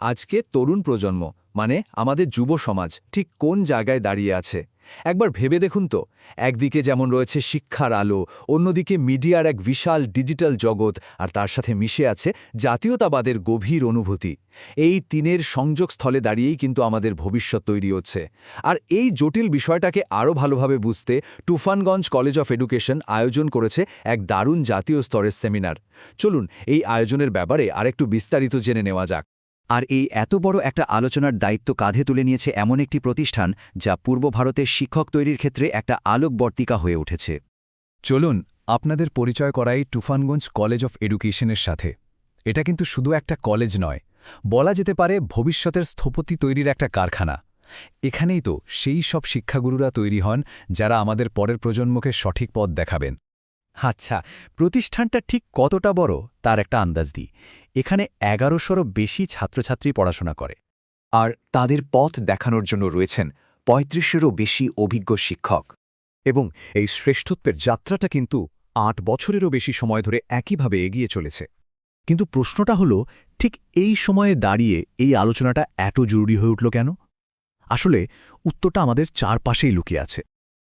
আজকে তরুণ প্রজন্ম মানে আমাদের যুব সমাজ, ঠিক কোন জায়গায় দাঁড়িয়ে আছে? একবার ভেবে দেখুন তো, একদিকে যেমন রয়েছে শিক্ষার আলো, অন্যদিকে মিডিয়ার এক বিশাল ডিজিটাল জগৎ, আর তার সাথে মিশে আছে জাতীয়তাবাদের গভীর অনুভূতি। এই তিনের সংযোগস্থলে দাঁড়িয়েই কিন্তু আমাদের ভবিষ্যৎ তৈরি হচ্ছে। আর এই জটিল বিষয়টাকে আরও ভালোভাবে বুঝতে তুফানগঞ্জ কলেজ অফ এডুকেশন আয়োজন করেছে এক দারুণ জাতীয় স্তরের সেমিনার। চলুন, এই আয়োজনের ব্যাপারে আরেকটু বিস্তারিত জেনে নেওয়া যাক। আর এই এত বড় একটা আলোচনার দায়িত্ব কাঁধে তুলে নিয়েছে এমন একটি প্রতিষ্ঠান যা পূর্ব ভারতের শিক্ষক তৈরির ক্ষেত্রে একটা আলোকবর্তিকা হয়ে উঠেছে। চলুন, আপনাদের পরিচয় করাই টুফানগঞ্জ কলেজ অফ এডুকেশনের সাথে। এটা কিন্তু শুধু একটা কলেজ নয়, বলা যেতে পারে ভবিষ্যতের স্থপতি তৈরির একটা কারখানা। এখানেই তো সেই সব শিক্ষাগুরুরা তৈরি হন যারা আমাদের পরের প্রজন্মকে সঠিক পথ দেখাবেন। আচ্ছা প্রতিষ্ঠানটা ঠিক কতটা বড় তার একটা আন্দাজ দিই। এখানে এগারোশোরও বেশি ছাত্রছাত্রী পড়াশোনা করে। আর তাদের পথ দেখানোর জন্য রয়েছেন পঁয়ত্রিশেরও বেশি অভিজ্ঞ শিক্ষক। এবং এই শ্রেষ্ঠত্বের যাত্রাটা কিন্তু আট বছরেরও বেশি সময় ধরে একইভাবে এগিয়ে চলেছে। কিন্তু প্রশ্নটা হলো, ঠিক এই সময়ে দাঁড়িয়ে এই আলোচনাটা এত জরুরি হয়ে উঠল কেন? আসলে উত্তরটা আমাদের চারপাশেই লুকিয়ে আছে।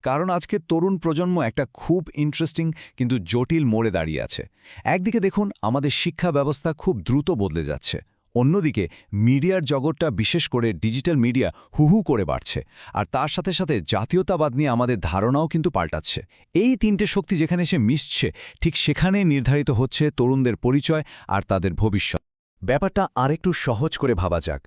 কারণ আজকে তরুণ প্রজন্ম একটা খুব ইন্টারেস্টিং কিন্তু জটিল মোড়ে দাঁড়িয়ে আছে। একদিকে দেখুন, আমাদের শিক্ষা ব্যবস্থা খুব দ্রুত বদলে যাচ্ছে। অন্যদিকে, মিডিয়ার জগৎটা বিশেষ করে ডিজিটাল মিডিয়া হুহু করে বাড়ছে। আর তার সাথে সাথে জাতীয়তাবাদ নিয়ে আমাদের ধারণাও কিন্তু পাল্টাচ্ছে। এই তিনটে শক্তি যেখানে এসে মিশছে, ঠিক সেখানে নির্ধারিত হচ্ছে তরুণদের পরিচয় আর তাদের ভবিষ্যৎ। ব্যাপারটা আরেকটু সহজ করে ভাবা যাক।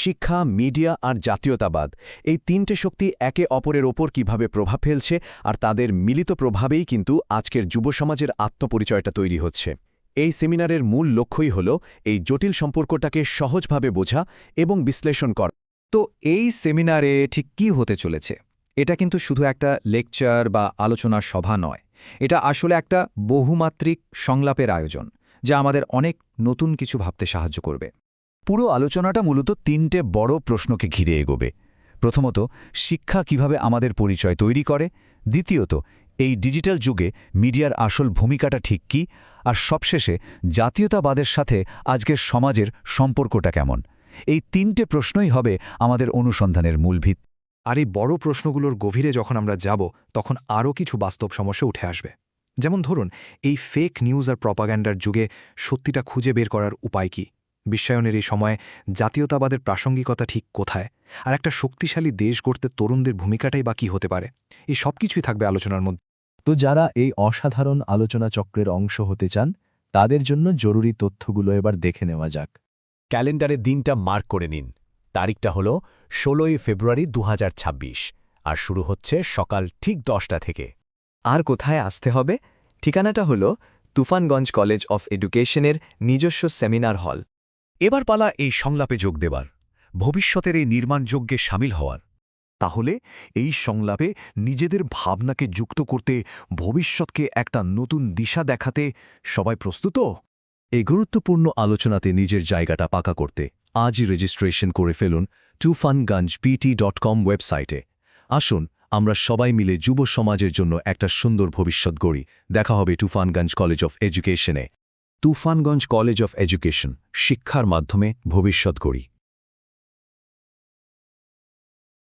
শিক্ষা, মিডিয়া আর জাতীয়তাবাদ এই তিনটে শক্তি একে অপরের ওপর কীভাবে প্রভাব ফেলছে আর তাদের মিলিত প্রভাবেই কিন্তু আজকের যুব সমাজের আত্মপরিচয়টা তৈরি হচ্ছে। এই সেমিনারের মূল লক্ষ্যই হল এই জটিল সম্পর্কটাকে সহজভাবে বোঝা এবং বিশ্লেষণ কর। তো এই সেমিনারে ঠিক কি হতে চলেছে? এটা কিন্তু শুধু একটা লেকচার বা আলোচনার সভা নয়। এটা আসলে একটা বহুমাত্রিক সংলাপের আয়োজন, যা আমাদের অনেক নতুন কিছু ভাবতে সাহায্য করবে। পুরো আলোচনাটা মূলত তিনটে বড় প্রশ্নকে ঘিরে এগোবে। প্রথমত, শিক্ষা কীভাবে আমাদের পরিচয় তৈরি করে? দ্বিতীয়ত, এই ডিজিটাল যুগে মিডিয়ার আসল ভূমিকাটা ঠিক কি? আর সবশেষে, জাতীয়তাবাদের সাথে আজকের সমাজের সম্পর্কটা কেমন? এই তিনটে প্রশ্নই হবে আমাদের অনুসন্ধানের মূল ভিত। আর এই বড় প্রশ্নগুলোর গভীরে যখন আমরা যাব, তখন আরও কিছু বাস্তব সমস্যা উঠে আসবে। যেমন ধরুন, এই ফেক নিউজ আর প্রপাগ্যান্ডার যুগে সত্যিটা খুঁজে বের করার উপায় কি? বিশ্বায়নের এই সময়ে জাতীয়তাবাদের প্রাসঙ্গিকতা ঠিক কোথায়? আর একটা শক্তিশালী দেশ গড়তে তরুণদের ভূমিকাটাই বা কী হতে পারে? এই সব কিছুই থাকবে আলোচনার মধ্যে। তো যারা এই অসাধারণ আলোচনা চক্রের অংশ হতে চান, তাদের জন্য জরুরি তথ্যগুলো এবার দেখে নেওয়া যাক। ক্যালেন্ডারে দিনটা মার্ক করে নিন। তারিখটা হল ষোলোই ফেব্রুয়ারি দু হাজার ছাব্বিশ আর শুরু হচ্ছে সকাল ঠিক দশটা থেকে। আর কোথায় আসতে হবে? ঠিকানাটা হল তুফানগঞ্জ কলেজ অফ এডুকেশনের নিজস্ব সেমিনার হল। এবার পালা এই সংলাপে যোগ দেবার, ভবিষ্যতের এই নির্মাণযজ্ঞে সামিল হওয়ার। তাহলে এই সংলাপে নিজেদের ভাবনাকে যুক্ত করতে ভবিষ্যৎকে একটা নতুন দিশা দেখাতে সবাই প্রস্তুত? এই গুরুত্বপূর্ণ আলোচনাতে নিজের জায়গাটা পাকা করতে আজই রেজিস্ট্রেশন করে ফেলুন টুফানগঞ্জ পিটি ডট কম ওয়েবসাইটে আসুন, আমরা সবাই মিলে যুব সমাজের জন্য একটা সুন্দর ভবিষ্যৎ গড়ি। দেখা হবে টুফানগঞ্জ কলেজ অফ এডুকেশনে তুফানগঞ্জ কলেজ অফ এডুকেশন শিক্ষার মাধ্যমে ভবিষ্যৎ গড়ি